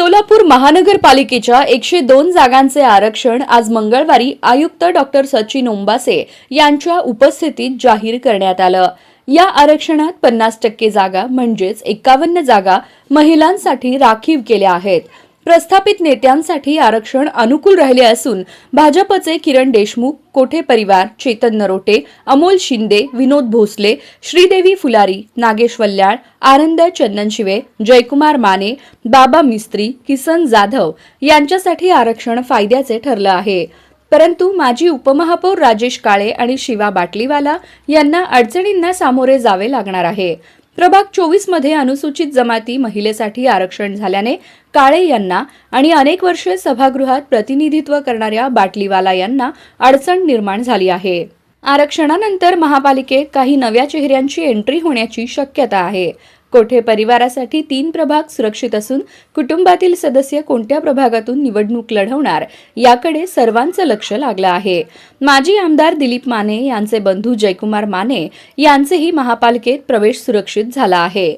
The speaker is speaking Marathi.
सोलापूर महानगरपालिकेच्या एकशे दोन जागांचे आरक्षण आज मंगळवारी आयुक्त डॉक्टर सचिन ओंबासे यांच्या उपस्थितीत जाहीर करण्यात आलं. या आरक्षणात पन्नास टक्के जागा म्हणजेच एकावन्न जागा महिलांसाठी राखीव केल्या आहेत. प्रस्थापित नेत्यांसाठी आरक्षण अनुकूल राहिले असून भाजपचे किरण देशमुख कोठे परिवार चेतन नरोटे अमोल शिंदे विनोद भोसले श्रीदेवी फुलारी नागेश वल्याळ आनंद चंदनशिवे जयकुमार माने बाबा मिस्त्री किसन जाधव यांच्यासाठी आरक्षण फायद्याचे ठरलं आहे. परंतु माजी उपमहापौर राजेश काळे आणि शिवा बाटलीवाला यांना अडचणींना सामोरे जावे लागणार आहे. प्रभाग चोवीसमध्ये अनुसूचित जमाती महिलेसाठी आरक्षण झाल्याने काळे यांना आणि अनेक वर्षे सभागृहात प्रतिनिधित्व करणाऱ्या बाटलीवाला यांना अडचण निर्माण झाली आहे. आरक्षणानंतर महापालिकेत काही नव्या चेहऱ्यांची एंट्री होण्याची शक्यता आहे. कोठे परिवारासाठी तीन प्रभाग सुरक्षित असून कुटुंबातील सदस्य कोणत्या प्रभागातून निवडणूक लढवणार याकडे सर्वांचं लक्ष लागलं आहे. माजी आमदार दिलीप माने यांचे बंधू जयकुमार माने यांचेही महापालिकेत प्रवेश सुरक्षित झाला आहे.